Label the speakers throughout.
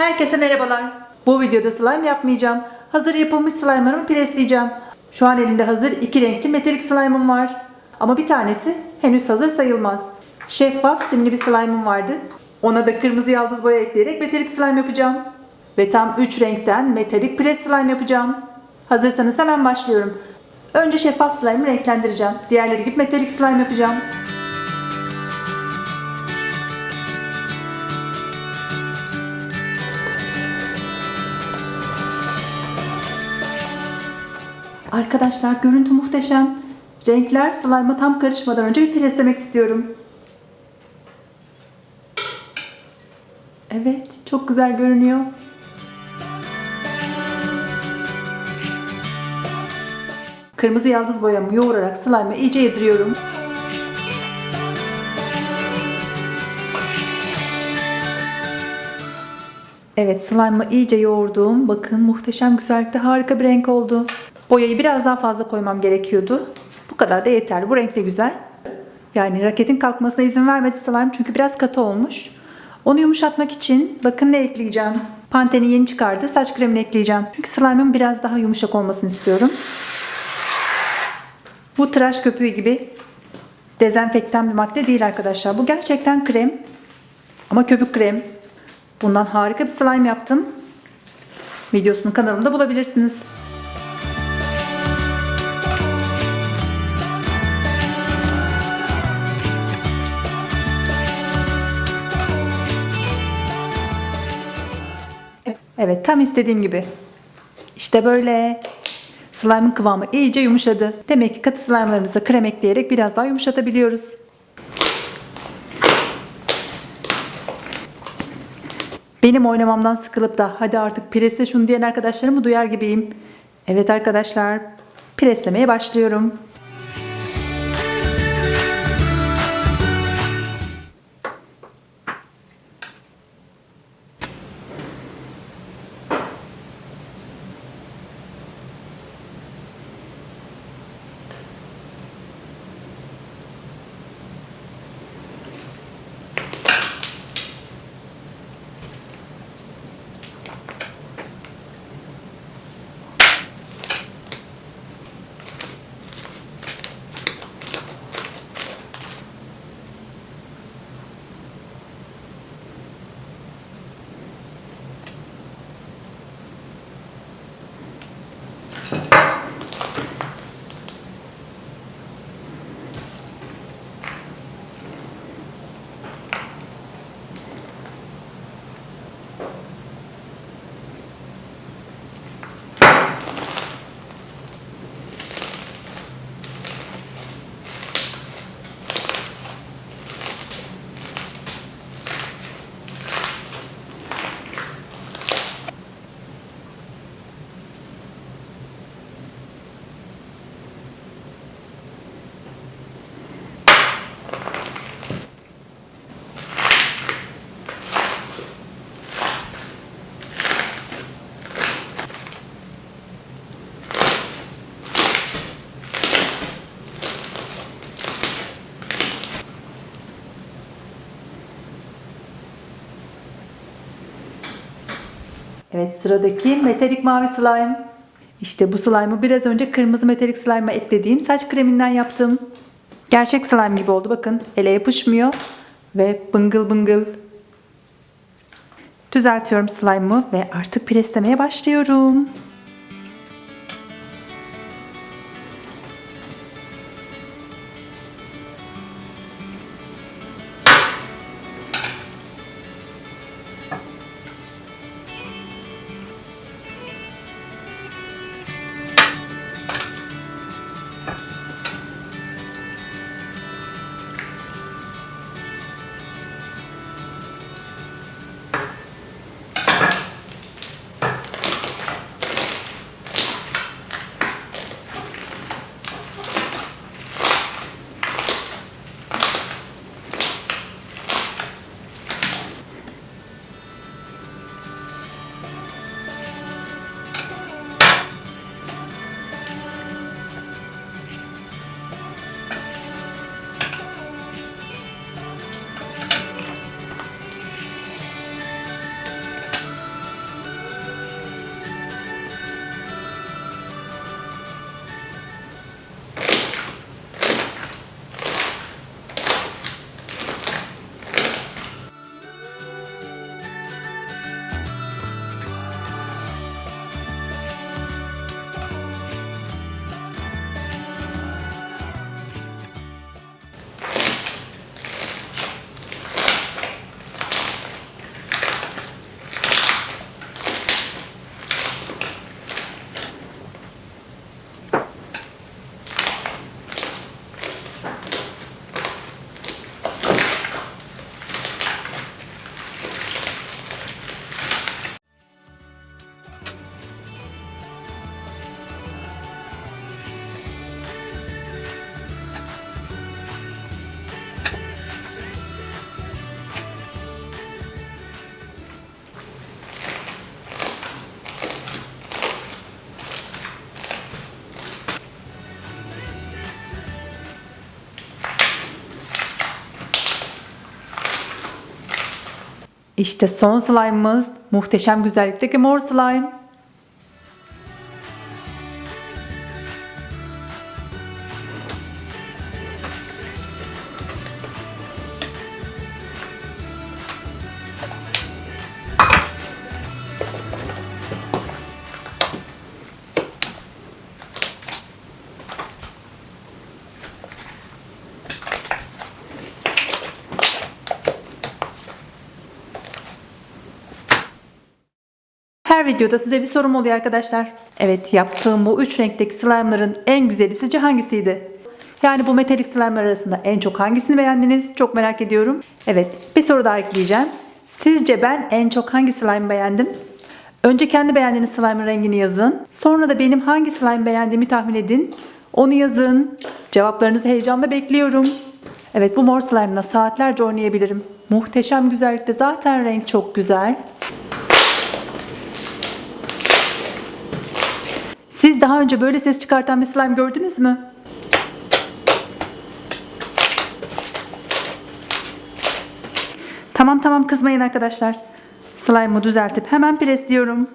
Speaker 1: Herkese merhabalar. Bu videoda slime yapmayacağım. Hazır yapılmış slime'larımı presleyeceğim. Şu an elimde hazır iki renkli metalik slime'ım var. Ama bir tanesi henüz hazır sayılmaz. Şeffaf simli bir slime'ım vardı. Ona da kırmızı yaldız boya ekleyerek metalik slime yapacağım. Ve tam 3 renkten metalik pres slime yapacağım. Hazırsanız hemen başlıyorum. Önce şeffaf slime'ı renklendireceğim. Diğerleri gibi metalik slime yapacağım. Arkadaşlar görüntü muhteşem. Renkler slime'a tam karışmadan önce bir preslemek istiyorum. Evet, çok güzel görünüyor. Kırmızı yaldız boyamı yoğurarak slime'a iyice yediriyorum. Evet slime'ı iyice yoğurdum. Bakın muhteşem güzellikte harika bir renk oldu. Boyayı biraz daha fazla koymam gerekiyordu. Bu kadar da yeterli. Bu renk de güzel. Yani raketin kalkmasına izin vermedi slime çünkü biraz katı olmuş. Onu yumuşatmak için bakın ne ekleyeceğim. Pantene'in yeni çıkardığı saç kremini ekleyeceğim. Çünkü slime'ın biraz daha yumuşak olmasını istiyorum. Bu tıraş köpüğü gibi dezenfektan bir madde değil arkadaşlar. Bu gerçekten krem. Ama köpük krem. Bundan harika bir slime yaptım. Videosunu kanalımda bulabilirsiniz. Evet tam istediğim gibi. İşte böyle. Slime'ın kıvamı iyice yumuşadı. Demek ki katı slime'larımıza krem ekleyerek biraz daha yumuşatabiliyoruz. Benim oynamamdan sıkılıp da hadi artık presle şunu diyen arkadaşlarımı duyar gibiyim. Evet arkadaşlar preslemeye başlıyorum. Evet sıradaki metalik mavi slime. İşte bu slime'ı biraz önce kırmızı metalik slime'a eklediğim saç kreminden yaptım. Gerçek slime gibi oldu bakın. Ele yapışmıyor ve bıngıl bıngıl. Düzeltiyorum slime'ı ve artık preslemeye başlıyorum. İşte son slime'ımız. Muhteşem güzellikteki mor slime. Videoda size bir sorum oluyor arkadaşlar. Evet yaptığım bu üç renkteki slime'ların en güzeli sizce hangisiydi? Yani bu metalik slime'lar arasında en çok hangisini beğendiniz? Çok merak ediyorum. Evet bir soru daha ekleyeceğim. Sizce ben en çok hangi slime beğendim? Önce kendi beğendiğiniz slime'ın rengini yazın. Sonra da benim hangi slime beğendiğimi tahmin edin. Onu yazın. Cevaplarınızı heyecanla bekliyorum. Evet bu mor slime'la saatlerce oynayabilirim. Muhteşem güzellikte zaten renk çok güzel. Daha önce böyle ses çıkartan bir slime gördünüz mü? Tamam tamam kızmayın arkadaşlar. Slime'ı düzeltip hemen presliyorum.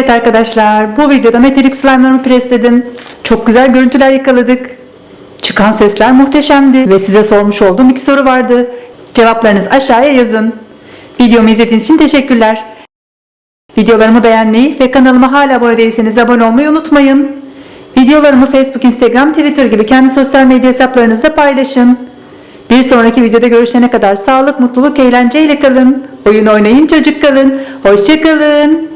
Speaker 1: Evet arkadaşlar bu videoda metalik slime'larımı presledim. Çok güzel görüntüler yakaladık. Çıkan sesler muhteşemdi ve size sormuş olduğum iki soru vardı. Cevaplarınızı aşağıya yazın. Videomu izlediğiniz için teşekkürler. Videolarımı beğenmeyi ve kanalıma hala abone değilseniz abone olmayı unutmayın. Videolarımı Facebook, Instagram, Twitter gibi kendi sosyal medya hesaplarınızda paylaşın. Bir sonraki videoda görüşene kadar sağlık, mutluluk, eğlenceyle kalın. Oyun oynayın, çocuk kalın. Hoşçakalın.